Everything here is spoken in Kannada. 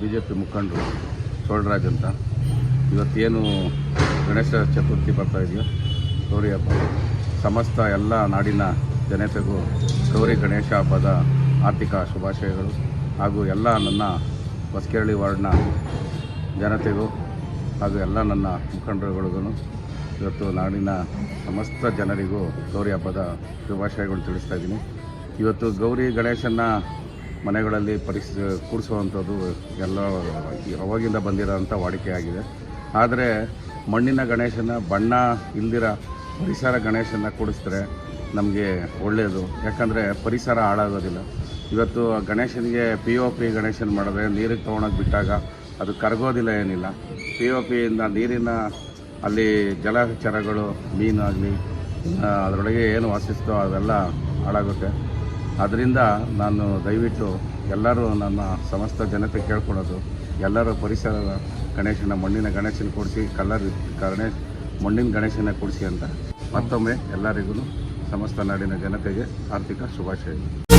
ಬಿ ಜೆ ಪಿ ಮುಖಂಡರು ಚೋಳರಾಜ್ ಅಂತ. ಇವತ್ತೇನು ಗಣೇಶ ಚತುರ್ಥಿ ಬರ್ತಾ ಇದೆಯೋ, ಗೌರಿ ಹಬ್ಬ, ಸಮಸ್ತ ಎಲ್ಲ ನಾಡಿನ ಜನತೆಗೂ ಗೌರಿ ಗಣೇಶ ಹಬ್ಬದ ಆರ್ಥಿಕ ಶುಭಾಶಯಗಳು. ಹಾಗೂ ಎಲ್ಲ ನನ್ನ ಹೊಸಕೇರಳಿ ವಾರ್ಡ್ನ ಜನತೆಗೂ ಹಾಗೂ ಎಲ್ಲ ನನ್ನ ಮುಖಂಡರುಗಳಿಗೂ ಇವತ್ತು ನಾಡಿನ ಸಮಸ್ತ ಜನರಿಗೂ ಗೌರಿ ಹಬ್ಬದ ಶುಭಾಶಯಗಳು ತಿಳಿಸ್ತಾ ಇದ್ದೀನಿ. ಇವತ್ತು ಗೌರಿ ಗಣೇಶನ ಮನೆಗಳಲ್ಲಿ ಪರಿಸ್ ಕೂಡಿಸುವಂಥದ್ದು ಎಲ್ಲ ಅವಾಗಿಂದ ಬಂದಿರೋಂಥ ವಾಡಿಕೆಯಾಗಿದೆ ಆದರೆ ಮಣ್ಣಿನ ಗಣೇಶನ, ಬಣ್ಣ ಇಲ್ದಿರ ಪರಿಸರ ಗಣೇಶನ ಕೂಡಿಸಿದ್ರೆ ನಮಗೆ ಒಳ್ಳೆಯದು ಯಾಕಂದರೆ ಪರಿಸರ ಹಾಳಾಗೋದಿಲ್ಲ. ಇವತ್ತು ಗಣೇಶನಿಗೆ ಪಿ ಒ ಪಿ ಗಣೇಶನ ಮಾಡಿದ್ರೆ ನೀರಿಗೆ ತೊಗೊಳಕ್ಕೆ ಬಿಟ್ಟಾಗ ಅದು ಕರಗೋದಿಲ್ಲ ಏನಿಲ್ಲ. ಪಿ ಒ ಪಿಯಿಂದ ನೀರಿನ ಅಲ್ಲಿ ಜಲಚರಗಳು ಮೀನಾಗಲಿ ಅದರೊಳಗೆ ಏನು ವಾಸಿಸ್ತೋ ಅದೆಲ್ಲ ಹಾಳಾಗುತ್ತೆ. ಅದರಿಂದ ನಾನು ದಯವಿಟ್ಟು ಎಲ್ಲರೂ ನನ್ನ ಸಮಸ್ತ ಜನತೆ ಕೇಳ್ಕೊಳ್ಳೋದು, ಎಲ್ಲರೂ ಪರಿಸರ ಗಣೇಶನ ಮಣ್ಣಿನ ಗಣೇಶನ ಕೊಡಿಸಿ, ಕಲರ್ ಗಣೇಶ, ಮಣ್ಣಿನ ಗಣೇಶನ ಕೊಡಿಸಿ ಅಂತ ಮತ್ತೊಮ್ಮೆ ಎಲ್ಲರಿಗೂ ಸಮಸ್ತ ನಾಡಿನ ಜನತೆಗೆ ಆರ್ಥಿಕ ಶುಭಾಶಯಗಳು.